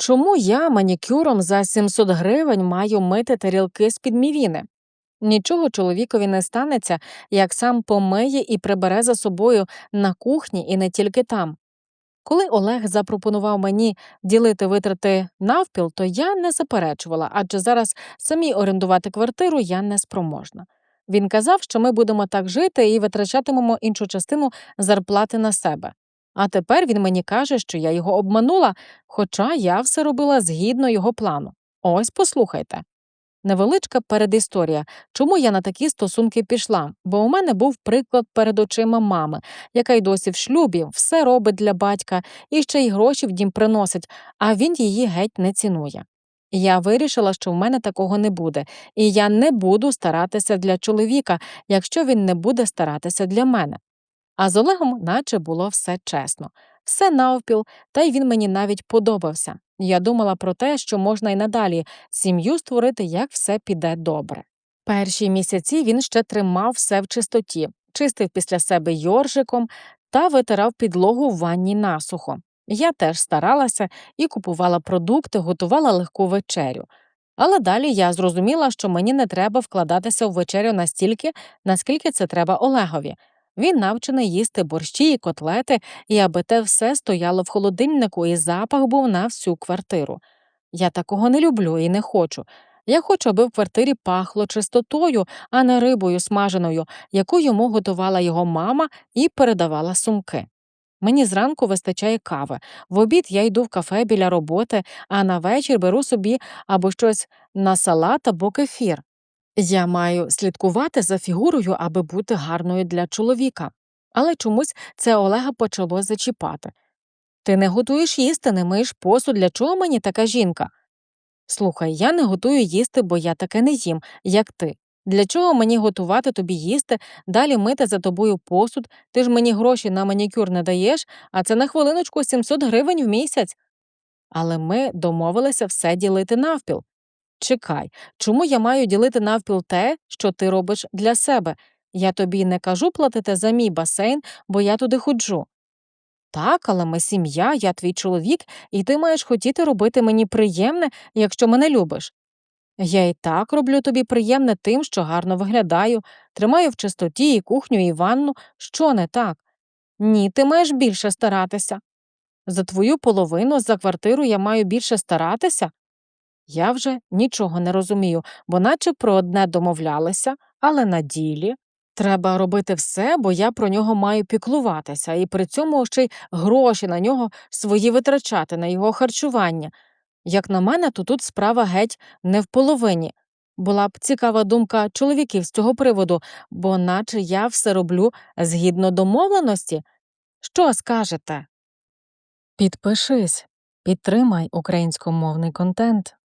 Чому я манікюром за 700 гривень маю мити тарілки з-під мівіни? Нічого чоловікові не станеться, як сам помиє і прибере за собою на кухні і не тільки там. Коли Олег запропонував мені ділити витрати навпіл, то я не заперечувала, адже зараз самі орендувати квартиру я не спроможна. Він казав, що ми будемо так жити і витрачатимемо іншу частину зарплати на себе. А тепер він мені каже, що я його обманула, хоча я все робила згідно його плану. Ось послухайте. Невеличка передісторія, чому я на такі стосунки пішла, бо у мене був приклад перед очима мами, яка й досі в шлюбі все робить для батька і ще й гроші в дім приносить, а він її геть не цінує. Я вирішила, що в мене такого не буде, і я не буду старатися для чоловіка, якщо він не буде старатися для мене. А з Олегом, наче було все чесно, все навпіл, та й він мені навіть подобався. Я думала про те, що можна й надалі сім'ю створити, як все піде добре. Перші місяці він ще тримав все в чистоті, чистив після себе йоржиком та витирав підлогу в ванні насухо. Я теж старалася і купувала продукти, готувала легку вечерю. Але далі я зрозуміла, що мені не треба вкладатися в вечерю настільки, наскільки це треба Олегові. Він навчений їсти борщі і котлети, і аби те все стояло в холодильнику, і запах був на всю квартиру. Я такого не люблю і не хочу. Я хочу, аби в квартирі пахло чистотою, а не рибою смаженою, яку йому готувала його мама і передавала сумки. Мені зранку вистачає кави. В обід я йду в кафе біля роботи, а на вечір беру собі або щось на салат або кефір. Я маю слідкувати за фігурою, аби бути гарною для чоловіка. Але чомусь це Олега почало зачіпати. Ти не готуєш їсти, не миєш посуд, для чого мені така жінка? Слухай, я не готую їсти, бо я таке не їм, як ти. Для чого мені готувати тобі їсти, далі мити за тобою посуд, ти ж мені гроші на манікюр не даєш, а це на хвилиночку 700 гривень в місяць. Але ми домовилися все ділити навпіл. Чекай, чому я маю ділити навпіл те, що ти робиш для себе? Я тобі не кажу платити за мій басейн, бо я туди ходжу. Так, але ми сім'я, я твій чоловік, і ти маєш хотіти робити мені приємне, якщо мене любиш. Я і так роблю тобі приємне тим, що гарно виглядаю, тримаю в чистоті і кухню, і ванну. Що не так? Ні, ти маєш більше старатися. За твою половину за квартиру я маю більше старатися. Я вже нічого не розумію, бо наче про одне домовлялися, але на ділі треба робити все, бо я про нього маю піклуватися, і при цьому ще й гроші на нього свої витрачати, на його харчування. Як на мене, то тут справа геть не в половині. Була б цікава думка чоловіків з цього приводу, бо наче я все роблю згідно домовленості. Що скажете? Підпишись, підтримай українськомовний контент.